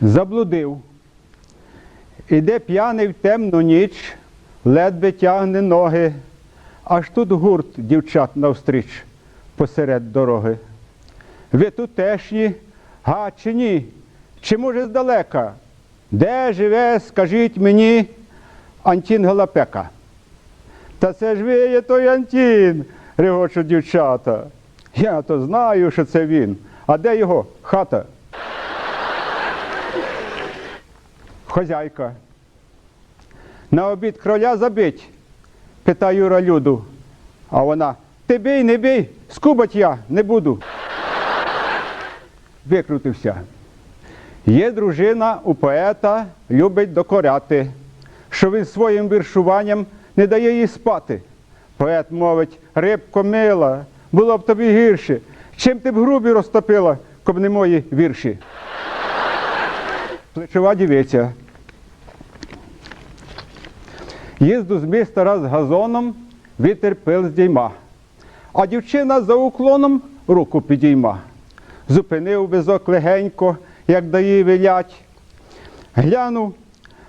Заблудив. Іде п'яний в темну ніч, ледве тягне ноги, аж тут гурт дівчат навстріч посеред дороги. Ви тутешні, га чи ні? Чи може здалека? Де живе, скажіть мені, Антін Галапека? Та це ж ви є той Антін, регочуть дівчата. Я то знаю, що це він. А де його хата? Хозяйка. На обід кроля забить, питає Юра Люду. А вона, ти бій, не бій, скубать я не буду. Викрутився. Є дружина у поета, любить докоряти, що він своїм віршуванням не дає їй спати. Поет мовить, рибко мила, було б тобі гірше. Чим ти б грубі розтопила, коб не мої вірші. Плечова дівиця. Їзду з міста раз газоном, вітер пил здійма. А дівчина за уклоном руку підійма. Зупинив візок легенько, як дає велять. Глянув,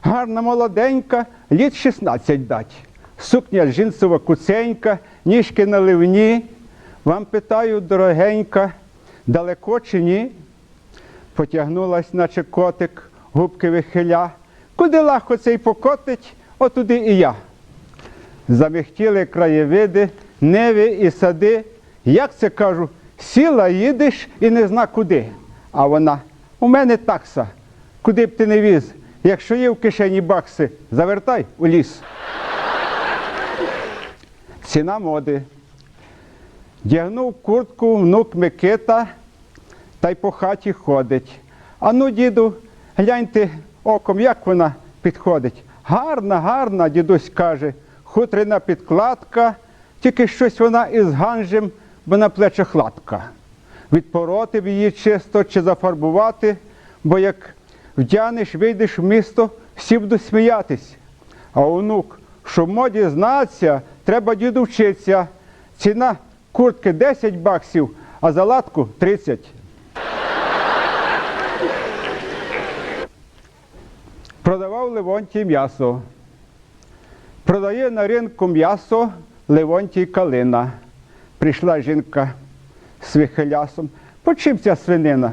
гарна молоденька, літ 16 дать. Сукня джинсова куценька, ніжки наливні. Вам питаю, дорогенька, далеко чи ні? Потягнулась, наче котик, губки вихиля. Куди легко цей покотить, отуди і я. Замихтіли краєвиди, неви і сади. Як це кажу, сіла їдеш і не зна куди. А вона, у мене такса, куди б ти не віз, якщо є в кишені бакси, завертай у ліс. Ціна моди. Дягнув куртку внук Микита та й по хаті ходить. Ану, діду, гляньте оком, як вона підходить. Гарна, гарна, дідусь каже, хутрина підкладка, тільки щось вона із ганжем, бо на плечах латка. Відпороти б її чисто чи зафарбувати, бо як вдянеш, вийдеш в місто, всі будуть сміятись. А онук, що в моді знаться, треба діду вчитися. Ціна куртки 10 баксів, а за латку 30. Продавав Левонтій м'ясо. Продає на ринку м'ясо Левонтій Калина. Прийшла жінка з вихилясом. По чим ця свинина?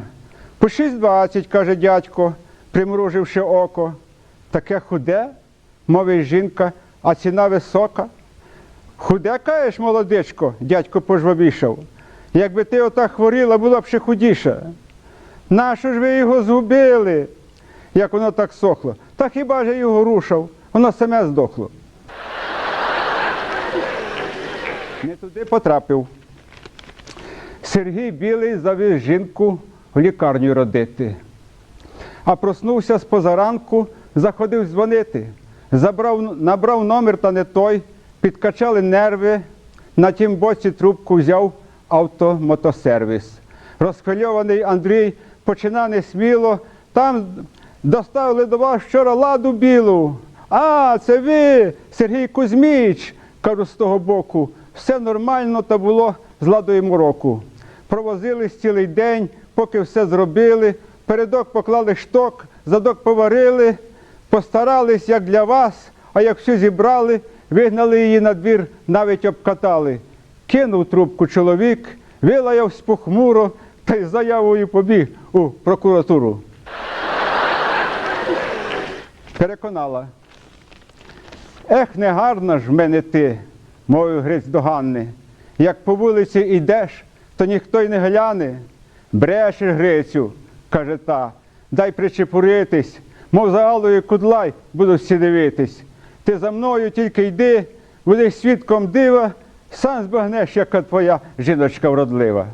По 6,20, каже дядько, примруживши око. Таке худе, мовить жінка, а ціна висока. Худе каєш, молодичко, дядько пожвавішав. Якби ти отак хворіла, була б ще худіша. Нащо ж ви його згубили, як воно так сохло? Та хіба ж я його рушав? Воно саме здохло. Не туди потрапив. Сергій Білий завіз жінку в лікарню родити. А проснувся з позаранку, заходив дзвонити. Забрав, набрав номер та не той, підкачали нерви, на тім боці трубку взяв автомотосервіс. Розхвильований Андрій почина несміло, там доставили до вас вчора ладу білу. А, це ви, Сергій Кузьміч, кажу з того боку. Все нормально та було з ладою мороку. Провозились цілий день, поки все зробили. Передок поклали шток, задок поварили, постарались, як для вас, а як всю зібрали, вигнали її на двір, навіть обкатали. Кинув трубку чоловік, вилаявсь похмуро та й заявою побіг у прокуратуру. Переконала. Ех, не гарна ж мене ти, мовив Гриць до Ганни. Як по вулиці йдеш, то ніхто й не гляне. Брешеш, Грицю, каже та, дай причепуритись, мов за Аллою кудлай будуть всі дивитись. Ти за мною тільки йди, будеш свідком дива, сам збагнеш, яка твоя жіночка вродлива.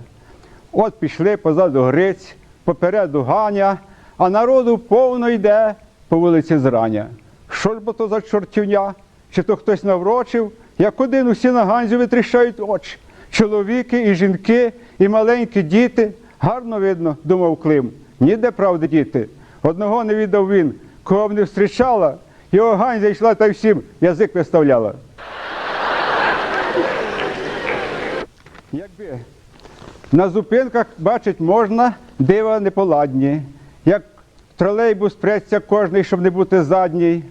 От пішли позаду Гриць, попереду Ганя, а народу повно йде по вулиці зрання. Що ж бо то за чортівня? Чи то хтось наврочив, як один усі на ганзю витріщають очі. Чоловіки і жінки, і маленькі діти. Гарно видно, думав Клим. Ніде правди діти. Одного не віддав він, кого б не зустрічала, його ганзя йшла та всім язик виставляла. Якби на зупинках бачить можна дива неполадні, як тролейбус преться кожний, щоб не бути задній.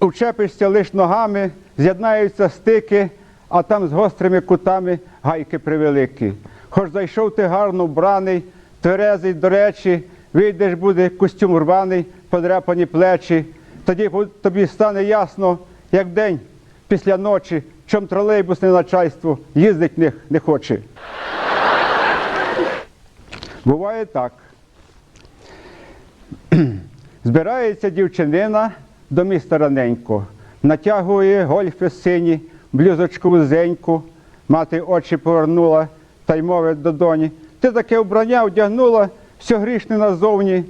Учепишся лиш ногами, з'єднаються стики, а там з гострими кутами гайки превеликі. Хоч зайшов ти гарно вбраний, тверезий, до речі, вийдеш буде костюм рваний, подряпані плечі. Тоді тобі стане ясно, як день після ночі, чом тролейбусне начальство їздить них не хоче. Буває так. Збирається дівчинина до міста раненько, натягує гольфи сині, блюзочку вузеньку, мати очі повернула та й мовить до доні. Ти таке вбрання вдягнула, все грішне назовні,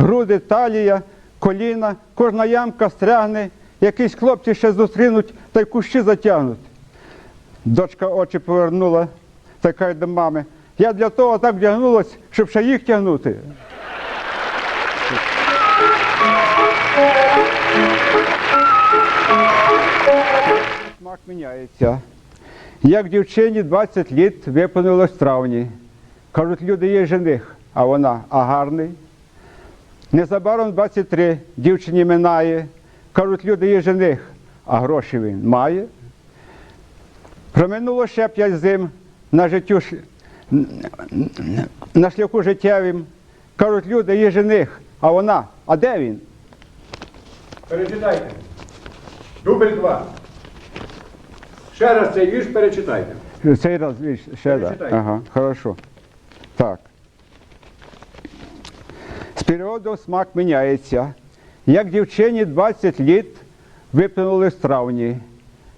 груди, талія, коліна, кожна ямка стрягне, якісь хлопці ще зустрінуть та й кущі затягнуть. Дочка очі повернула, та каже до мами. Я для того так вдягнулась, щоб ще їх тягнути. Смак міняється. Як дівчині 20 літ виповнилось в травні. Кажуть, люди є жених, а вона, а гарний. Незабаром 23 дівчині минає. Кажуть, люди є жених, а гроші він має. Проминуло ще п'ять зим на життю на шляху життєвим. Кажуть, люди є жених, а вона, а де він? Перечитайте. Дубль два. Ще раз цей вірш перечитайте. Цей раз вірш, ще раз. Ага, хорошо. Так. З смак міняється. Як дівчині 20 літ виплюнули з травні.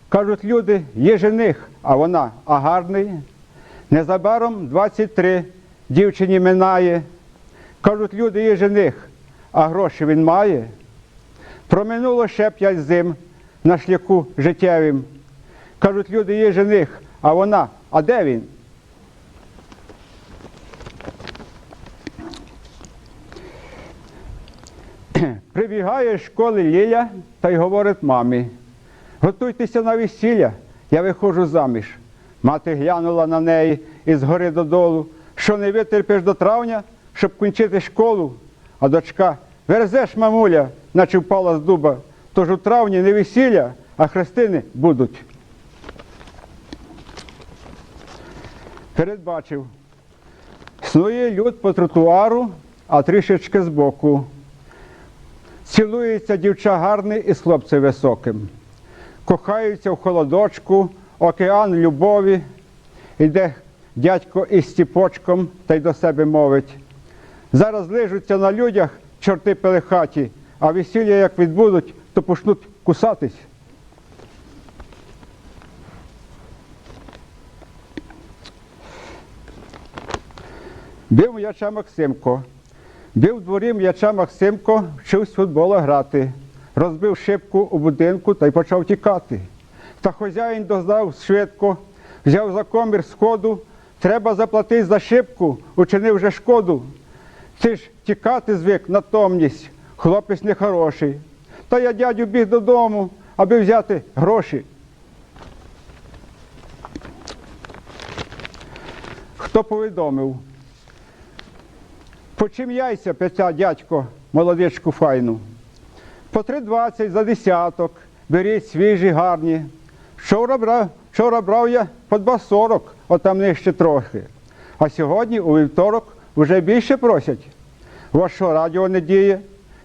Кажуть люди, є жених, а вона, а гарний. Незабаром 23 дівчині минає. Кажуть, люди, є жених, а гроші він має. Проминуло ще п'ять зим на шляху життєвим. Кажуть, люди, є жених, а вона, а де він? Прибігає з школи Ліля та й говорить мамі. Готуйтеся на весілля, я виходжу заміж. Мати глянула на неї із гори додолу, що не витерпиш до травня, щоб кінчити школу. А дочка, верзеш, мамуля, наче впала з дуба. Тож у травні не весілля, а хрестини будуть. Передбачив. Снує люд по тротуару, а трішечки збоку. Цілується дівча гарний із хлопцем високим. Кохаються в холодочку, океан любові. Іде дядько із стіпочком та й до себе мовить. Зараз лижуться на людях чорти пелехаті, а весілля як відбудуть, то почнуть кусатись. Бив м'яча Максимко. Бив дворі м'яча Максимко, вчився в футбола грати. Розбив шибку у будинку та й почав тікати. Та хазяїн дознав швидко, взяв за комір сходу. Треба заплатити за шибку, учинив вже шкоду. Ти ж тікати звик натомність, хлопець нехороший. Та я дядю біг додому, аби взяти гроші. Хто повідомив? По чим яйця пеця дядько, молодичку файну? По 3,20 за десяток, беріть свіжі, гарні. Вчора брав, вчора брав я по 2,40, отам нижче трохи. А сьогодні, у вівторок, вже більше просять. У радіо не діє?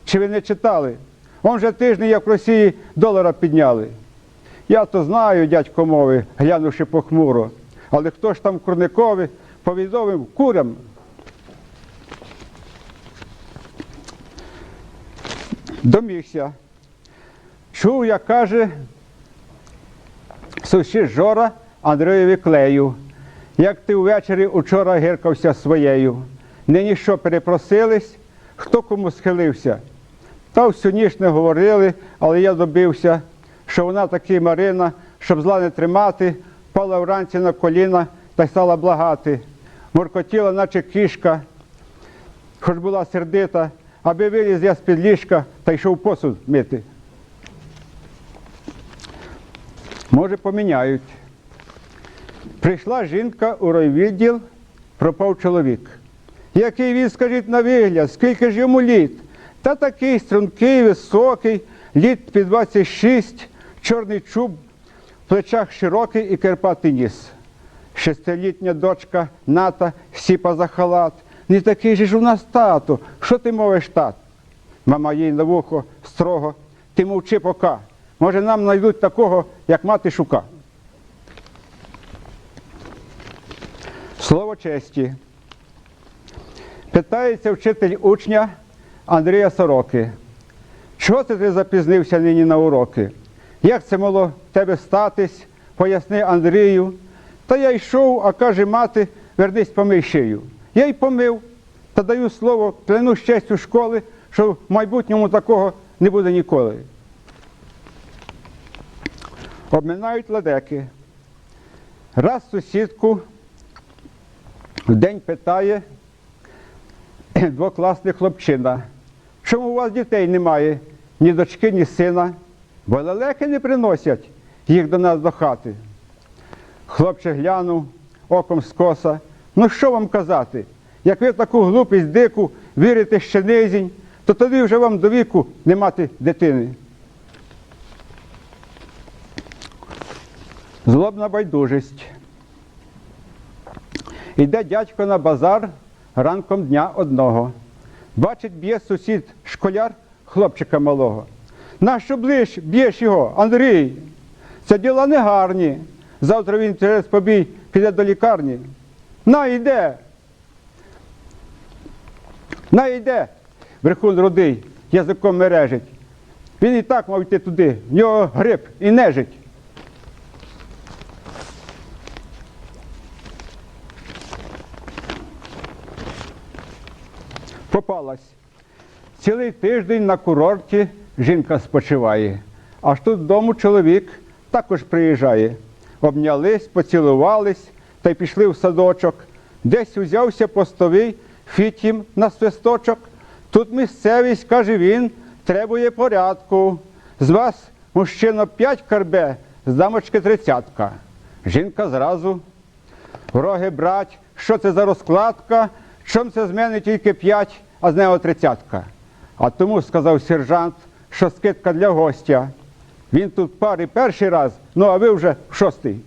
Чи ви не читали? Он вже тиждень, як в Росії долара підняли. Я то знаю, дядько мови, глянувши похмуро. Але хто ж там Курникові повідомив курям, домігся. Чув, як каже сусід Жора Андрієві клею. Як ти ввечері учора гиркався своєю. Нині що перепросились, хто кому схилився. Та всю ніч не говорили, але я добився, що вона таки Марина, щоб зла не тримати, впала вранці на коліна та стала благати. Моркотіла, наче кішка, хоч була сердита, аби виліз я з-під ліжка та йшов посуд мити. Може, поміняють. Прийшла жінка у райвідділ, пропав чоловік. Який він, скажіть, на вигляд, скільки ж йому літ? Та такий стрункий, високий, літ під 26, чорний чуб, в плечах широкий і керпатий ніс. Шестилітня дочка Ната сіпа за халат. Не такий же ж у нас тато. Що ти мовиш, тат? Мама їй на вухо строго. Ти мовчи пока. Може, нам знайдуть такого, як мати шука. Слово честі. Питається вчитель учня Андрія Сороки. Чого це ти запізнився нині на уроки? Як це могло в тебе статись? Поясни Андрію. Та я йшов, а каже мати, вернись помий шию. Я й помив, та даю слово, клянусь честю школи, що в майбутньому такого не буде ніколи. Обминають ладеки. Раз сусідку в день питає двокласний хлопчина. Чому у вас дітей немає? Ні дочки, ні сина, бо лелеки не приносять їх до нас до хати. Хлопчик глянув оком скоса. Ну що вам казати? Як ви в таку глупість дику вірите ще низінь, то тоді вже вам до віку не мати дитини. Злобна байдужість. Іде дядько на базар ранком дня одного. Бачить, б'є сусід школяр хлопчика малого. Нащо ближ б'єш його, Андрій? Це діла не гарні. Завтра він через побій піде до лікарні. На йде. На йде. Брехун рудий, язиком мережить. Він і так мав йти туди, в нього грип і нежить. попалась. Цілий тиждень на курорті жінка спочиває, аж тут дому чоловік також приїжджає. Обнялись, поцілувались та й пішли в садочок. Десь узявся постовий фітім на свисточок. Тут місцевість, каже він, требує порядку. З вас, мужчина, п'ять карбе, з дамочки тридцятка. Жінка зразу Вроги брать, що це за розкладка, чом це з мене тільки п'ять, а з нього тридцятка. А тому сказав сержант, що скидка для гостя. Він тут пари перший раз, ну а ви вже шостий.